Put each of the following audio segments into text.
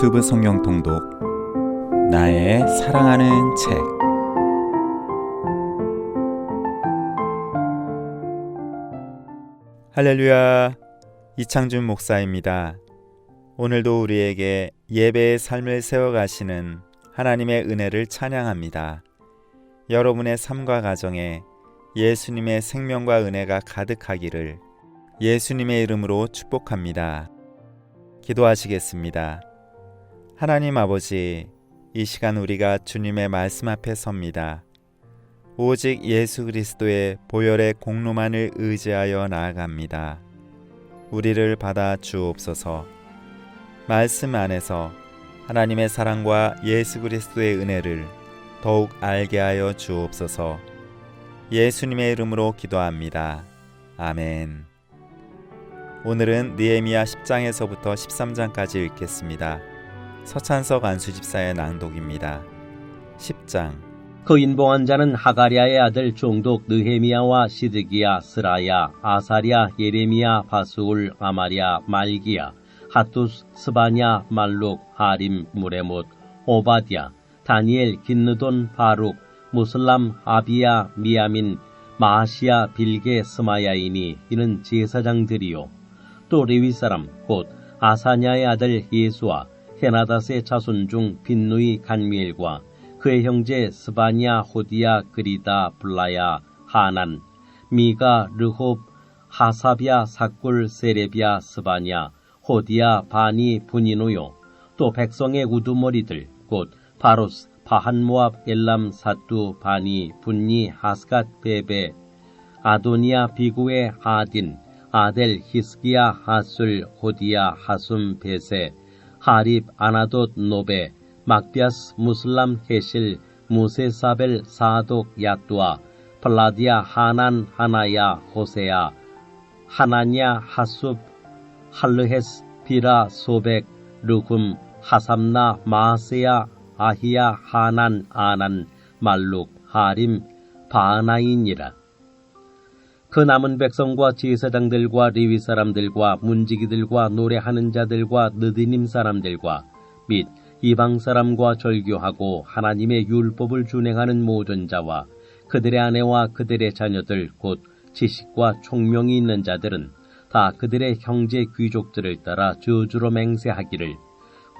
유튜브 성경 통독 나의 사랑하는 책 할렐루야 이창준 목사입니다. 오늘도 우리에게 예배의 삶을 세워 가시는 하나님의 은혜를 찬양합니다. 여러분의 삶과 가정에 예수님의 생명과 은혜가 가득하기를 예수님의 이름으로 축복합니다. 기도하시겠습니다. 하나님 아버지, 이 시간 우리가 주님의 말씀 앞에 섭니다. 오직 예수 그리스도의 보혈의 공로만을 의지하여 나아갑니다. 우리를 받아 주옵소서. 말씀 안에서 하나님의 사랑과 예수 그리스도의 은혜를 더욱 알게 하여 주옵소서. 예수님의 이름으로 기도합니다. 아멘. 오늘은 느헤미야 10장에서부터 13장까지 읽겠습니다. 서찬석 안수집사의 낭독입니다. 10장 그 인봉한 자는 하가리아의 아들 종독 느헤미야와 시드기야, 스라야, 아사랴, 예레미야, 바수울, 아마랴, 말기야, 하투스, 스바냐, 말룩, 하림, 무레못, 오바디야, 다니엘, 긴느돈, 바룩, 무슬람, 아비야, 미야민, 마시야, 빌게, 스마야이니 이는 제사장들이요. 또 레위 사람 곧 아사냐의 아들 예수와 헤나닷의 자손 중 빈누이 간미엘과 그의 형제 스바냐 호디야 그리다 블라야 하난 미가 르홉 하사비아 사꿀 세레비아 스바냐 호디야 바니 분이노요 또 백성의 우두머리들 곧 바로스 바한모압 엘람 사뚜 바니 분니 하스갓 베베 아도니아 비구의 하딘 아델 히스기야 하술 호디야 하숨 베세 하립 아나돗 노베 막비아스 무슬람 헤실 무세사벨 사독 야뚜아 플라디아 하난 하나야 호세야 하나냐 하숲 할르헤스 비라 소백 르금 하삼나 마세야 아히야 하난 아난 말룩 하림 바나인이라 그 남은 백성과 제사장들과 레위 사람들과 문지기들과 노래하는 자들과 느디님 사람들과 및 이방 사람과 절교하고 하나님의 율법을 준행하는 모든 자와 그들의 아내와 그들의 자녀들 곧 지식과 총명이 있는 자들은 다 그들의 형제 귀족들을 따라 저주로 맹세하기를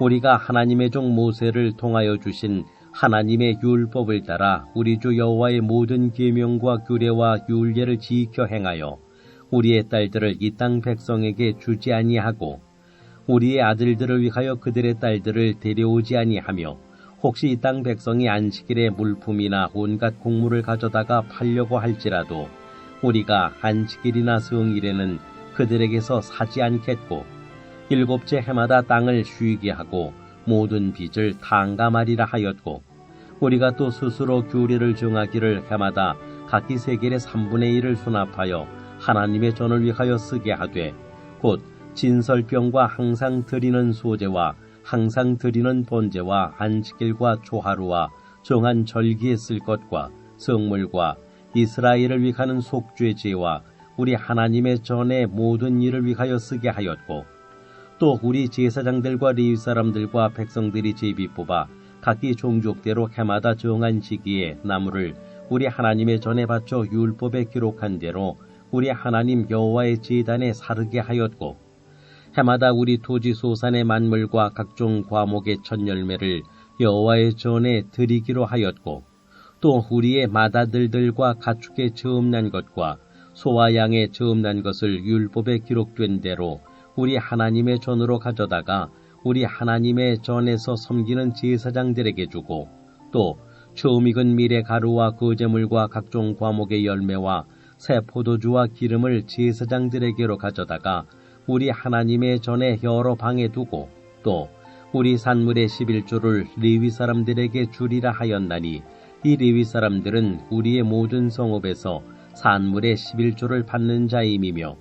우리가 하나님의 종 모세를 통하여 주신 하나님의 율법을 따라 우리 주 여호와의 모든 계명과 규례와 율례를 지켜 행하여 우리의 딸들을 이 땅 백성에게 주지 아니하고 우리의 아들들을 위하여 그들의 딸들을 데려오지 아니하며 혹시 이 땅 백성이 안식일에 물품이나 온갖 곡물을 가져다가 팔려고 할지라도 우리가 안식일이나 성일에는 그들에게서 사지 않겠고 일곱째 해마다 땅을 쉬게 하고 모든 빚을 탕감하리라 하였고 우리가 또 스스로 규례를 정하기를 해마다 각기 세겔의 3분의 1을 수납하여 하나님의 전을 위하여 쓰게 하되 곧 진설병과 항상 드리는 소재와 항상 드리는 번제와 안식일과 조하루와 정한 절기에 쓸 것과 성물과 이스라엘을 위하는 속죄제와 우리 하나님의 전의 모든 일을 위하여 쓰게 하였고 또 우리 제사장들과 레위 사람들과 백성들이 제비 뽑아 각기 종족대로 해마다 정한 시기에 나무를 우리 하나님의 전에 바쳐 율법에 기록한 대로 우리 하나님 여호와의 제단에 사르게 하였고 해마다 우리 토지 소산의 만물과 각종 과목의 첫 열매를 여호와의 전에 드리기로 하였고 또 우리의 마다들들과 가축의 처음 난 것과 소와 양의 처음 난 것을 율법에 기록된 대로 우리 하나님의 전으로 가져다가 우리 하나님의 전에서 섬기는 제사장들에게 주고 또 처음 익은 밀의 가루와 거제물과 각종 과목의 열매와 새 포도주와 기름을 제사장들에게로 가져다가 우리 하나님의 전에 여러 방에 두고 또 우리 산물의 11조를 레위 사람들에게 주리라 하였나니 이 레위 사람들은 우리의 모든 성읍에서 산물의 11조를 받는 자임이며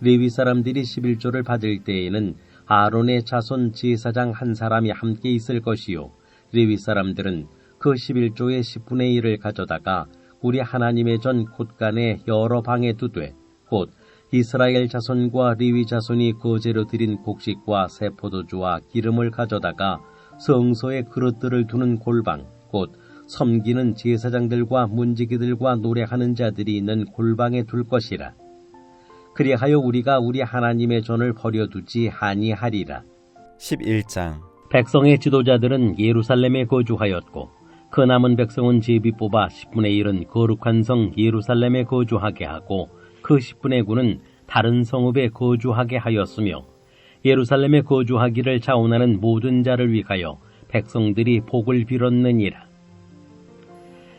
레위 사람들이 11조를 받을 때에는 아론의 자손 제사장 한 사람이 함께 있을 것이요 레위 사람들은 그 11조의 10분의 1을 가져다가 우리 하나님의 전 곳간에 여러 방에 두되 곧 이스라엘 자손과 리위 자손이 거제로 드린 곡식과 새 포도주와 기름을 가져다가 성소에 그릇들을 두는 골방, 곧 섬기는 제사장들과 문지기들과 노래하는 자들이 있는 골방에 둘 것이라. 그리하여 우리가 우리 하나님의 전을 버려두지 아니하리라. 11장 백성의 지도자들은 예루살렘에 거주하였고 그 남은 백성은 제비 뽑아 10분의 1은 거룩한 성 예루살렘에 거주하게 하고 그 10분의 9는 다른 성읍에 거주하게 하였으며 예루살렘에 거주하기를 자원하는 모든 자를 위하여 백성들이 복을 빌었느니라.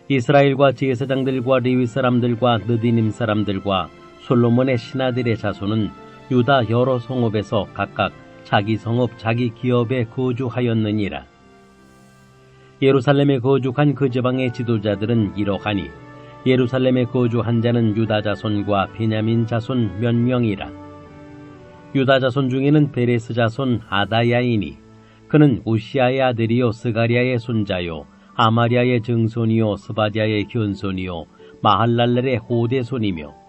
이스라엘과 제사장들과 레위 사람들과 느디님 사람들과 솔로몬의 신하들의 자손은 유다 여러 성읍에서 각각 자기 성읍 자기 기업에 거주하였느니라. 예루살렘에 거주한 그 지방의 지도자들은 이러하니 예루살렘에 거주한 자는 유다 자손과 베냐민 자손 몇 명이라. 유다 자손 중에는 베레스 자손 아다야이니 그는 우시아의 아들이요 스가리아의 손자요 아마리아의 증손이요 스바디아의 현손이요 마할랄렐의 호대손이며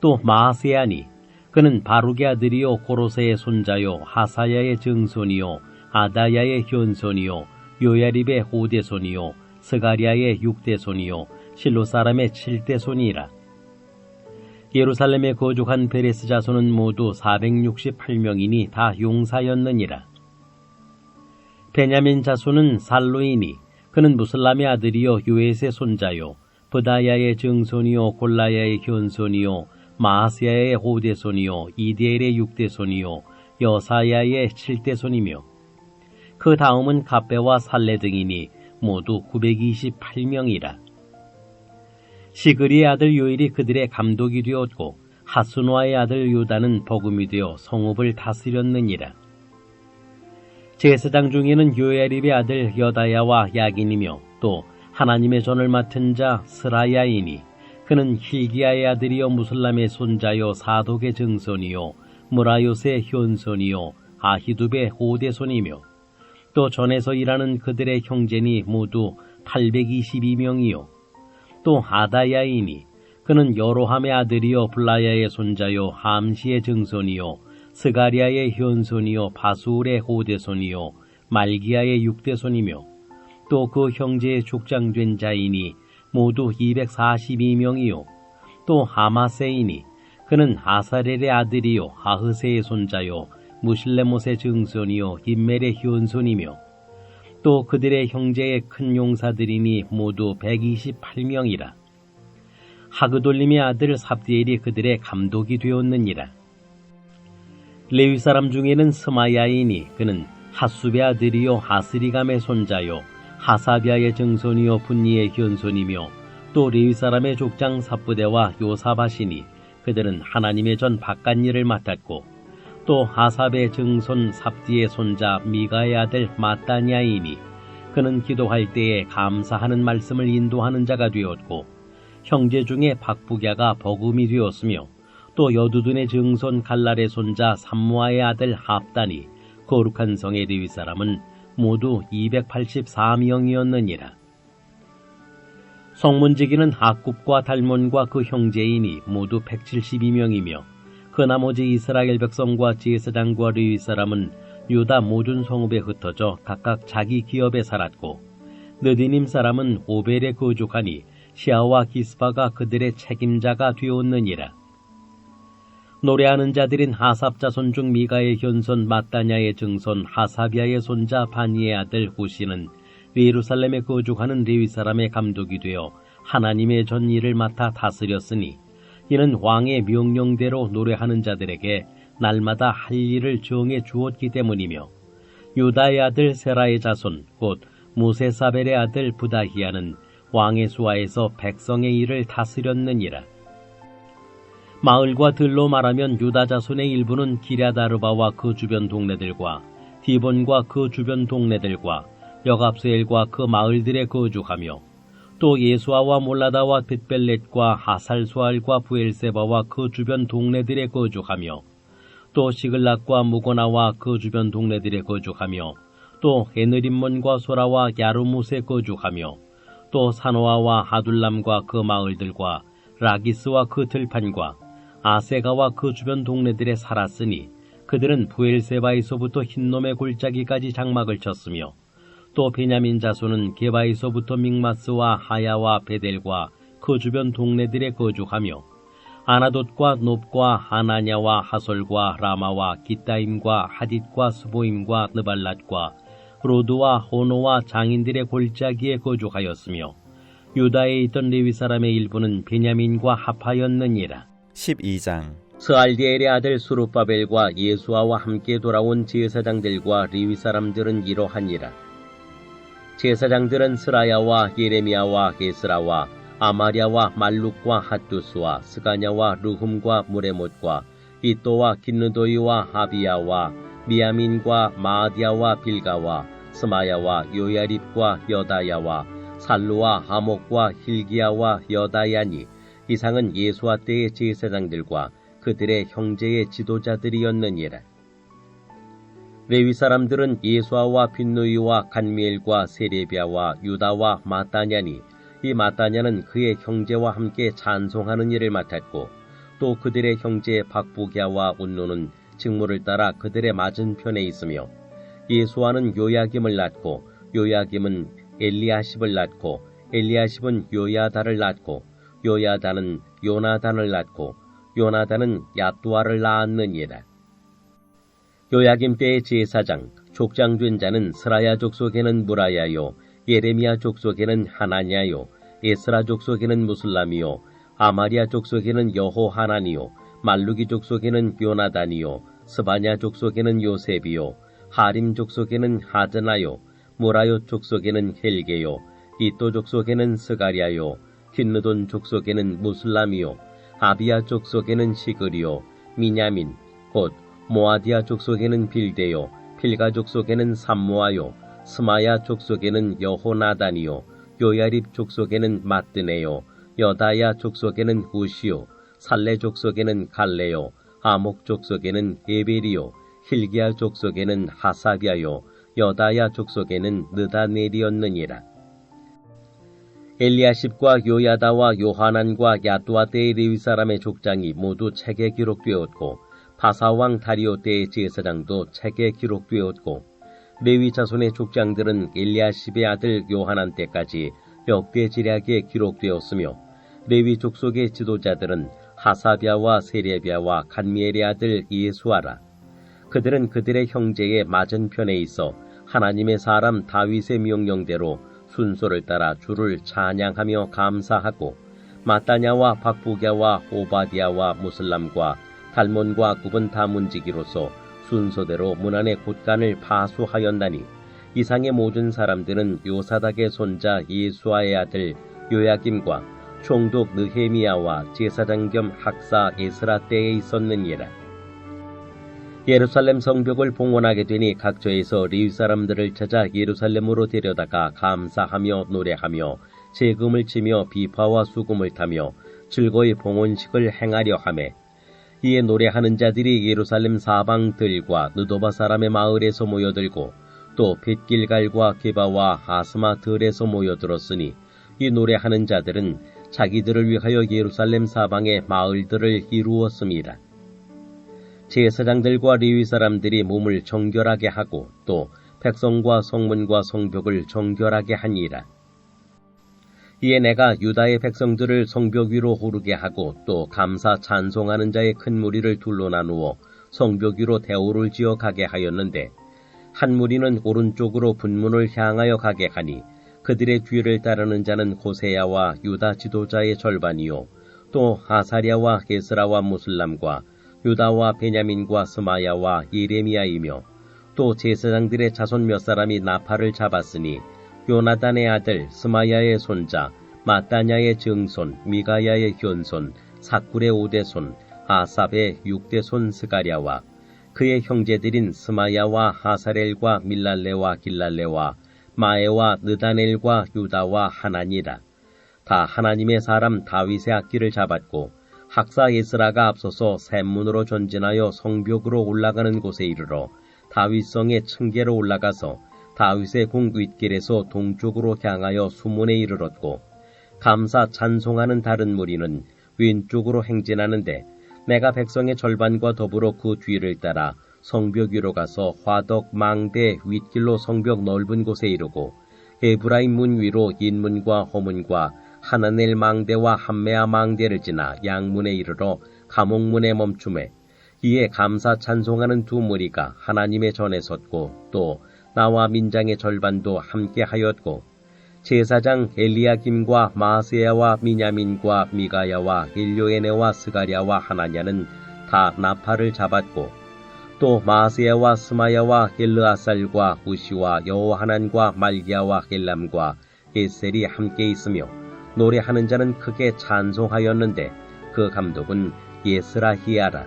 또 마아세아니 그는 바룩의 아들이요 고로세의 손자요 하사야의 증손이요 아다야의 현손이요 요야립의 호대손이요 스가리아의 육대손이요 실로 사람의 칠대손이라. 예루살렘에 거주한 베레스 자손은 모두 468명이니 다 용사였느니라. 베냐민 자손은 살로이니 그는 무슬람의 아들이요 요에스의 손자요 브다야의 증손이요 골라야의 현손이요 마아스야의 호대손이요 이디엘의 육대손이요 여사야의 칠대손이며 그 다음은 갑배와 살레 등이니 모두 928명이라. 시그리의 아들 요일이 그들의 감독이 되었고 하스노아의 아들 요다는 복음이 되어 성읍을 다스렸느니라. 제사장 중에는 요야립의 아들 여다야와 야긴이며 또 하나님의 전을 맡은 자 스라야이니 그는 힐기야의 아들이요 무슬람의 손자요 사독의 증손이요 무라요스의 현손이요 아히두베 호대손이며 또 전에서 일하는 그들의 형제니 모두 822명이요. 또 아다야이니 그는 여로함의 아들이요 블라야의 손자요 함시의 증손이요 스가리아의 현손이요 바수울의 호대손이요 말기야의 육대손이며 또 그 형제의 족장된 자이니 모두 242명이요. 또 하마세이니 그는 아사렐의 아들이요 하흐세의 손자요 무실레못의 증손이요 인멜의 현손이며 또 그들의 형제의 큰 용사들이니 모두 128명이라. 하그돌림의 아들 삽디엘이 그들의 감독이 되었느니라. 레위 사람 중에는 스마야이니 그는 하수베 아들이요 하스리감의 손자요 하사비아의 증손이요 분니의 현손이며 또 레위 사람의 족장 사부대와 요사바시니 그들은 하나님의 전 바깥 일을 맡았고 또 하삽의 증손 삽디의 손자 미가의 아들 마따냐이니 그는 기도할 때에 감사하는 말씀을 인도하는 자가 되었고 형제 중에 박부갸가 버금이 되었으며 또 여두둔의 증손 갈랄의 손자 삼무아의 아들 합단이 거룩한 성의 레위 사람은 모두 284명이었느니라. 성문지기는 하굽과 달몬과 그 형제이니 모두 172명이며 그 나머지 이스라엘 백성과 제사장과 르위 사람은 유다 모든 성읍에 흩어져 각각 자기 기업에 살았고 느디님 사람은 오벨에 거주하니 시아와 기스파가 그들의 책임자가 되었느니라. 노래하는 자들인 하삽 자손 중 미가의 현손 마따냐의 증손 하사비아의 손자 바니의 아들 후시는 예루살렘에 거주하는 레위 사람의 감독이 되어 하나님의 전 일을 맡아 다스렸으니 이는 왕의 명령대로 노래하는 자들에게 날마다 할 일을 정해 주었기 때문이며 유다의 아들 세라의 자손 곧 무세사벨의 아들 부다히야는 왕의 수하에서 백성의 일을 다스렸느니라. 마을과 들로 말하면 유다 자손의 일부는 기랴다르바와 그 주변 동네들과 디본과 그 주변 동네들과 여갑스엘과 그 마을들에 거주하며 또 예수아와 몰라다와 벳벨렛과 하살수알과 부엘세바와 그 주변 동네들에 거주하며 또 시글락과 무고나와 그 주변 동네들에 거주하며 또 에느림몬과 소라와 야르무스에 거주하며 또 사노아와 하둘람과 그 마을들과 라기스와 그 들판과 아세가와 그 주변 동네들에 살았으니 그들은 부엘세바에서부터 흰놈의 골짜기까지 장막을 쳤으며 또 베냐민 자손은 게바에서부터 믹마스와 하야와 베델과 그 주변 동네들에 거주하며 아나돗과 높과 하나냐와 하솔과 라마와 기타임과 하딧과 스보임과 느발랏과 로드와 호노와 장인들의 골짜기에 거주하였으며 유다에 있던 레위 사람의 일부는 베냐민과 합하였느니라. 12장 스알디엘의 아들 수르바벨과 예수아와 함께 돌아온 제사장들과 레위 사람들은 이러하니라. 제사장들은 스라야와 예레미야와 게스라와 아마랴와 말룩과 핫두스와 스가냐와 르훔과 무레못과 이또와 긴느도이와 하비야와 미야민과 마아디아와 빌가와 스마야와 요야립과 여다야와 살루와 하목과 힐기야와 여다야니 이상은 예수와 때의 제사장들과 그들의 형제의 지도자들이었느니라. 레위 사람들은 예수아와 빈누이와 간미엘과 세레비아와 유다와 마따냐니 이 마따냐는 그의 형제와 함께 찬송하는 일을 맡았고 또 그들의 형제 박부기아와 운노는 직무를 따라 그들의 맞은편에 있으며 예수아는 요야김을 낳고 요야김은 엘리아십을 낳고 엘리아십은 요야다를 낳고 요야다는 요나단을 낳고 요나단은 야뚜아를 낳았느니라. 요야김 때의 제사장 족장 된 자는 스라야 족속에는 무라야요 예레미야 족속에는 하나냐요 에스라 족속에는 무슬람이요 아마리아 족속에는 여호 하나니요 말루기 족속에는 요나단이요 스바냐 족속에는 요셉이요 하림 족속에는 하드나요 모라요 족속에는 헬게요 이또 족속에는 스가랴요 킨느돈 족속에는 무슬람이요 아비야 족속에는 시그리요 미냐민 곧 모아디아 족속에는 빌데요 필가 족속에는 삼모아요 스마야 족속에는 여호나단이요 요야립 족속에는 마뜨네요 여다야 족속에는 우시요 살레 족속에는 갈레요 아목 족속에는 에베리요 힐기야 족속에는 하사비아요 여다야 족속에는 느다네리였느니라 엘리야십과 요야다와 요하난과 야뚜아 때의 레위 사람의 족장이 모두 책에 기록되었고 바사왕 다리오 때의 제사장도 책에 기록되었고 레위 자손의 족장들은 엘리야십의 아들 요하난 때까지 역대 지략에 기록되었으며 레위 족속의 지도자들은 하사비아와 세레비아와 간미엘의 아들 예수아라. 그들은 그들의 형제의 맞은편에 있어 하나님의 사람 다윗의 명령대로 순서를 따라 주를 찬양하며 감사하고 마따냐와 박부갸와 오바디아와 무슬람과 달몬과 구분 다문지기로서 순서대로 문안의 곳간을 파수하였나니 이상의 모든 사람들은 요사닥의 손자 예수아의 아들 요야김과 총독 느헤미야와 제사장 겸 학사 에스라 때에 있었느니라. 예루살렘 성벽을 봉헌하게 되니 각처에서 리위 사람들을 찾아 예루살렘으로 데려다가 감사하며 노래하며 세금을 치며 비파와 수금을 타며 즐거이 봉헌식을 행하려 하매 이에 노래하는 자들이 예루살렘 사방들과 느도바 사람의 마을에서 모여들고 또 벳길갈과 게바와 아스마 들에서 모여들었으니 이 노래하는 자들은 자기들을 위하여 예루살렘 사방의 마을들을 이루었습니다. 제사장들과 레위 사람들이 몸을 정결하게 하고 또 백성과 성문과 성벽을 정결하게 하니라. 이에 내가 유다의 백성들을 성벽 위로 오르게 하고 또 감사 찬송하는 자의 큰 무리를 둘로 나누어 성벽 위로 대오를 지어 가게 하였는데 한 무리는 오른쪽으로 분문을 향하여 가게 하니 그들의 뒤를 따르는 자는 고세야와 유다 지도자의 절반이요 또 아사랴와 게스라와 무슬람과 유다와 베냐민과 스마야와 예레미야이며 또 제사장들의 자손 몇 사람이 나팔을 잡았으니 요나단의 아들 스마야의 손자 마따냐의 증손 미가야의 현손 사꿀의 오대손 아삽의 육대손 스가랴와 그의 형제들인 스마야와 하사렐과 밀랄레와 길랄레와 마에와 느다넬과 유다와 하나니라. 다 하나님의 사람 다윗의 악기를 잡았고 학사 예스라가 앞서서 샘문으로 전진하여 성벽으로 올라가는 곳에 이르러 다윗성의 층계로 올라가서 다윗의 궁 윗길에서 동쪽으로 향하여 수문에 이르렀고 감사 찬송하는 다른 무리는 왼쪽으로 행진하는데 내가 백성의 절반과 더불어 그 뒤를 따라 성벽 위로 가서 화덕 망대 윗길로 성벽 넓은 곳에 이르고 에브라임 문 위로 인문과 허문과 하나넬 망대와 함메아 망대를 지나 양문에 이르러 감옥문에 멈춤에 이에 감사 찬송하는 두 무리가 하나님의 전에 섰고 또 나와 민장의 절반도 함께 하였고 제사장 엘리야김과 마세야와 미냐민과 미가야와 일료에네와 스가랴와 하나냐는 다 나팔을 잡았고 또 마세야와 스마야와 엘르아살과 우시와 여호하난과 말기야와 헬람과 에셀이 함께 있으며 노래하는 자는 크게 찬송하였는데 그 감독은 예스라히야라.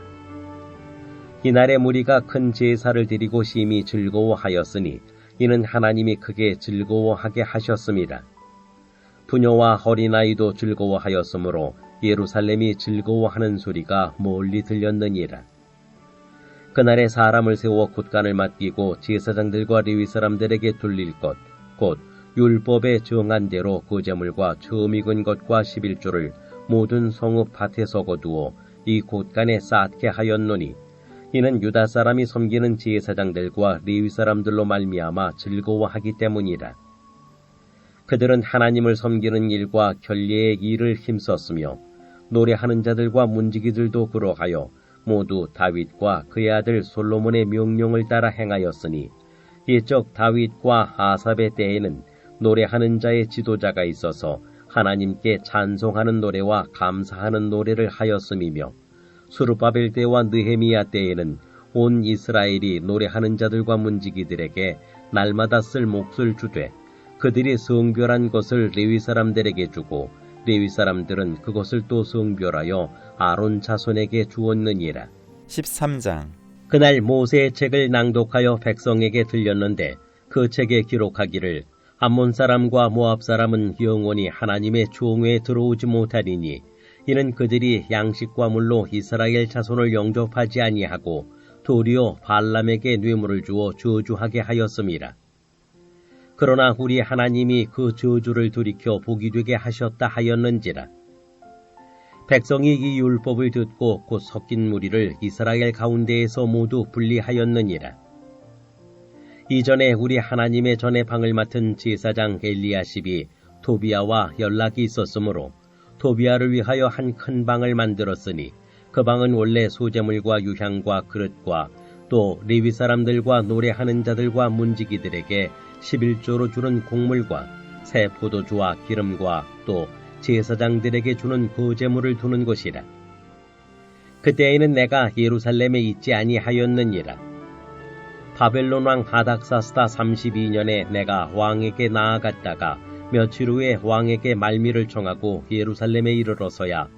이날의 무리가 큰 제사를 드리고 심히 즐거워하였으니 이는 하나님이 크게 즐거워하게 하셨습니다. 부녀와 어린아이도 즐거워하였으므로 예루살렘이 즐거워하는 소리가 멀리 들렸느니라. 그날에 사람을 세워 곳간을 맡기고 제사장들과 레위 사람들에게 돌릴 것, 곧 율법에 정한 대로 그 제물과 처음 익은 것과 11조를 모든 성읍 밭에 거두어 이 곳간에 쌓게 하였노니 이는 유다 사람이 섬기는 제사장들과 레위 사람들로 말미암아 즐거워하기 때문이라. 그들은 하나님을 섬기는 일과 결례의 일을 힘썼으며 노래하는 자들과 문지기들도 그러하여 모두 다윗과 그의 아들 솔로몬의 명령을 따라 행하였으니 옛적 다윗과 아삽의 때에는 노래하는 자의 지도자가 있어서 하나님께 찬송하는 노래와 감사하는 노래를 하였음이며 수르바벨 때와 느헤미야 때에는 온 이스라엘이 노래하는 자들과 문지기들에게 날마다 쓸 몫을 주되 그들이 성별한 것을 레위 사람들에게 주고 레위 사람들은 그것을 또 성별하여 아론 자손에게 주었느니라. 13장 그날 모세의 책을 낭독하여 백성에게 들렸는데 그 책에 기록하기를 암몬 사람과 모압 사람은 영원히 하나님의 종회에 들어오지 못하리니 이는 그들이 양식과 물로 이스라엘 자손을 영접하지 아니하고 도리어 발람에게 뇌물을 주어 저주하게 하였음이라. 그러나 우리 하나님이 그 저주를 돌이켜 복이 되게 하셨다 하였는지라. 백성이 이 율법을 듣고 곧 섞인 무리를 이스라엘 가운데에서 모두 분리하였느니라. 이전에 우리 하나님의 전에 방을 맡은 제사장 엘리야십이 토비아와 연락이 있었으므로 토비아를 위하여 한 큰 방을 만들었으니 그 방은 원래 소재물과 유향과 그릇과 또 레위 사람들과 노래하는 자들과 문지기들에게 11조로 주는 곡물과 새 포도주와 기름과 또 제사장들에게 주는 거제물을 두는 곳이라. 그때에는 내가 예루살렘에 있지 아니하였느니라. 바벨론 왕 하닥사스다 32년에 내가 왕에게 나아갔다가 며칠 후에 왕에게 말미를 청하고 예루살렘에 이르러서야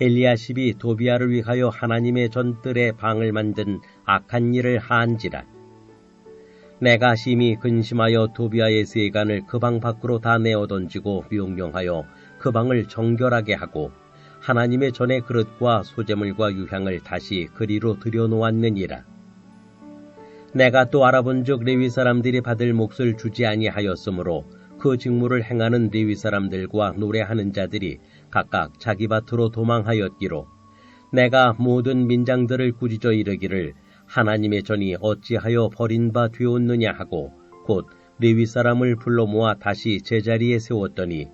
엘리야십이 도비아를 위하여 하나님의 전뜰에 방을 만든 악한 일을 한지라. 내가 심히 근심하여 도비아의 세간을 그 방 밖으로 다 내어 던지고 명령하여 그 방을 정결하게 하고 하나님의 전의 그릇과 소재물과 유향을 다시 그리로 들여놓았느니라. 내가 또 알아본즉 레위 사람들이 받을 몫을 주지 아니하였으므로 그 직무를 행하는 레위 사람들과 노래하는 자들이 각각 자기 밭으로 도망하였기로 내가 모든 민장들을 꾸짖어 이르기를 하나님의 전이 어찌하여 버린 바 되었느냐 하고 곧 레위 사람을 불러 모아 다시 제자리에 세웠더니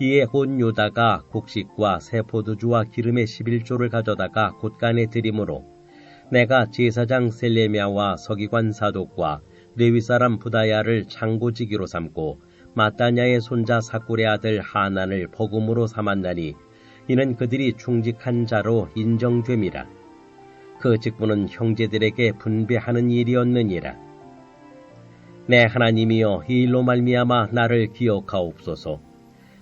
이에 온 요다가 곡식과 새 포도주와 기름의 11조를 가져다가 곳간에 드림으로 내가 제사장 셀레미아와 서기관 사독과 레위 사람 부다야를 창고지기로 삼고 마따냐의 손자 사꿀의 아들 하난을 버금으로 삼았나니 이는 그들이 충직한 자로 인정됨이라. 그 직분은 형제들에게 분배하는 일이었느니라. 내 하나님이여 이 일로 말미암아 나를 기억하옵소서.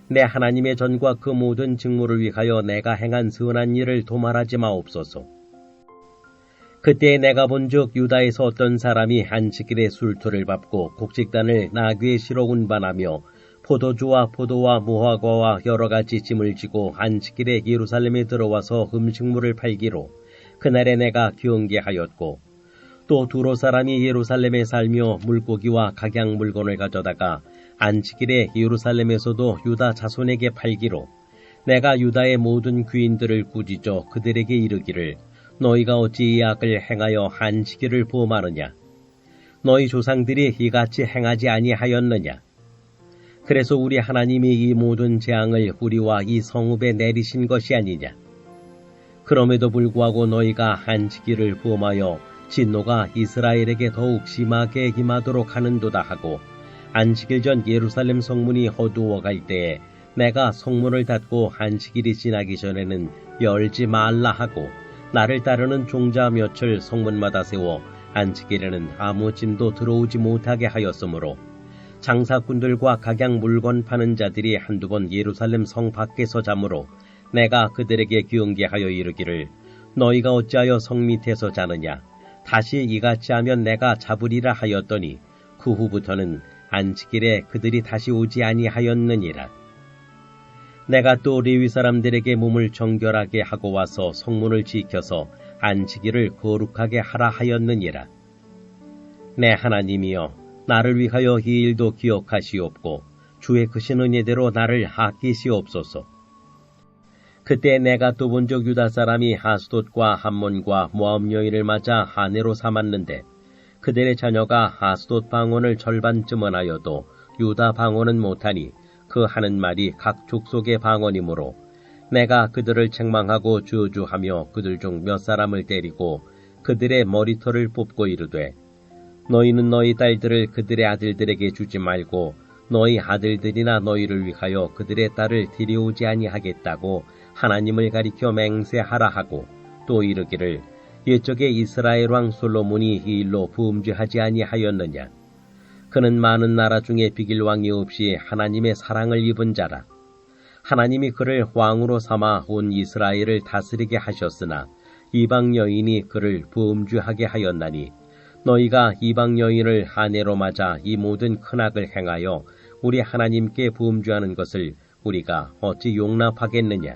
내 하나님의 전과 그 모든 직무를 위하여 내가 행한 선한 일을 도말하지 마옵소서. 그때 내가 본즉 유다에서 어떤 사람이 안식일에 술토를 밟고 곡식단을 나귀에 실어 운반하며 포도주와 포도와 무화과와 여러 가지 짐을 지고 안식일에 예루살렘에 들어와서 음식물을 팔기로 그날에 내가 경계하였고 또 두로 사람이 예루살렘에 살며 물고기와 각양 물건을 가져다가 안식일에 예루살렘에서도 유다 자손에게 팔기로 내가 유다의 모든 귀인들을 꾸짖어 그들에게 이르기를 너희가 어찌 이 악을 행하여 한시기를 부험하느냐? 너희 조상들이 이같이 행하지 아니하였느냐? 그래서 우리 하나님이 이 모든 재앙을 우리와 이 성읍에 내리신 것이 아니냐? 그럼에도 불구하고 너희가 한시기를 부험하여 진노가 이스라엘에게 더욱 심하게 임하도록 하는도다 하고 안식일 전 예루살렘 성문이 어두워 갈 때에 내가 성문을 닫고 안식일이 지나기 전에는 열지 말라 하고 나를 따르는 종자 몇을 성문마다 세워 안식일에는 아무 짐도 들어오지 못하게 하였으므로 장사꾼들과 각양 물건 파는 자들이 한두 번 예루살렘 성 밖에서 자므로 내가 그들에게 기응계하여 이르기를 너희가 어찌하여 성 밑에서 자느냐 다시 이같이 하면 내가 잡으리라 하였더니 그 후부터는 안식일에 그들이 다시 오지 아니하였느니라. 내가 또 레위 사람들에게 몸을 정결하게 하고 와서 성문을 지켜서 안식일을 거룩하게 하라 하였느니라. 내 하나님이여 나를 위하여 이 일도 기억하시옵고 주의 크신 은혜대로 나를 아끼시옵소서. 그때 내가 또 본적 유다 사람이 하스돗과 함몬과 모압 여인을 맞아 아내로 삼았는데 그들의 자녀가 하스돗 방언을 절반쯤은 하여도 유다 방언은 못하니 그 하는 말이 각 족속의 방언이므로 내가 그들을 책망하고 주주하며 그들 중 몇 사람을 때리고 그들의 머리털을 뽑고 이르되 너희는 너희 딸들을 그들의 아들들에게 주지 말고 너희 아들들이나 너희를 위하여 그들의 딸을 데려오지 아니하겠다고 하나님을 가리켜 맹세하라 하고 또 이르기를 옛적에 이스라엘 왕 솔로몬이 이 일로 부음죄하지 아니하였느냐 그는 많은 나라 중에 비길 왕이 없이 하나님의 사랑을 입은 자라. 하나님이 그를 왕으로 삼아 온 이스라엘을 다스리게 하셨으나 이방 여인이 그를 부음죄하게 하였나니 너희가 이방 여인을 아내로 맞아 이 모든 큰 악을 행하여 우리 하나님께 부음죄하는 것을 우리가 어찌 용납하겠느냐?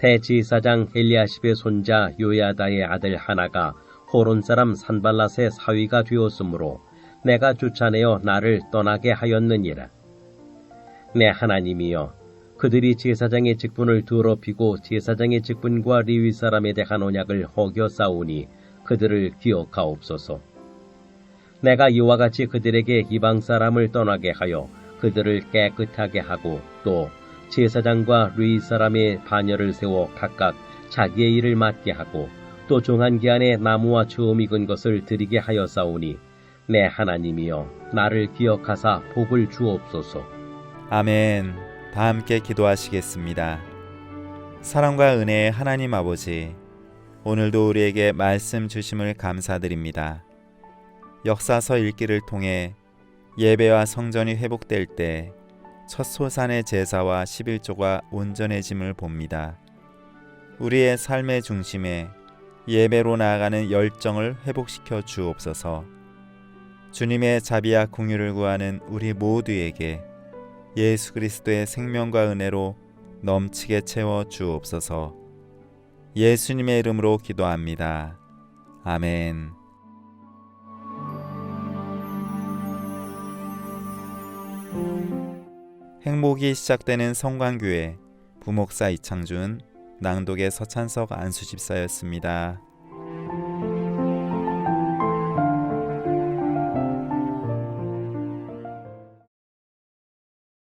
대지사장 엘리아십의 손자 요야다의 아들 하나가 호론 사람 산발랏의 사위가 되었으므로 내가 쫓아내어 나를 떠나게 하였느니라. 내 하나님이여 그들이 제사장의 직분을 더럽히고 제사장의 직분과 리위 사람에 대한 언약을 어겨 싸우니 그들을 기억하옵소서. 내가 이와 같이 그들에게 이방 사람을 떠나게 하여 그들을 깨끗하게 하고 또 제사장과 르이 사람의 반열을 세워 각각 자기의 일을 맡게 하고 또 종한 기한에 나무와 처음 익은 것을 드리게 하여 싸우니 내 하나님이여 나를 기억하사 복을 주옵소서. 아멘. 다 함께 기도하시겠습니다. 사랑과 은혜의 하나님 아버지, 오늘도 우리에게 말씀 주심을 감사드립니다. 역사서 읽기를 통해 예배와 성전이 회복될 때 첫 소산의 제사와 11조가 온전해짐을 봅니다. 우리의 삶의 중심에 예배로 나아가는 열정을 회복시켜 주옵소서. 주님의 자비와 공유를 구하는 우리 모두에게 예수 그리스도의 생명과 은혜로 넘치게 채워 주옵소서. 예수님의 이름으로 기도합니다. 아멘. 행복이 시작되는 성관교회 부목사 이창준 낭독의 서찬석 안수집사였습니다.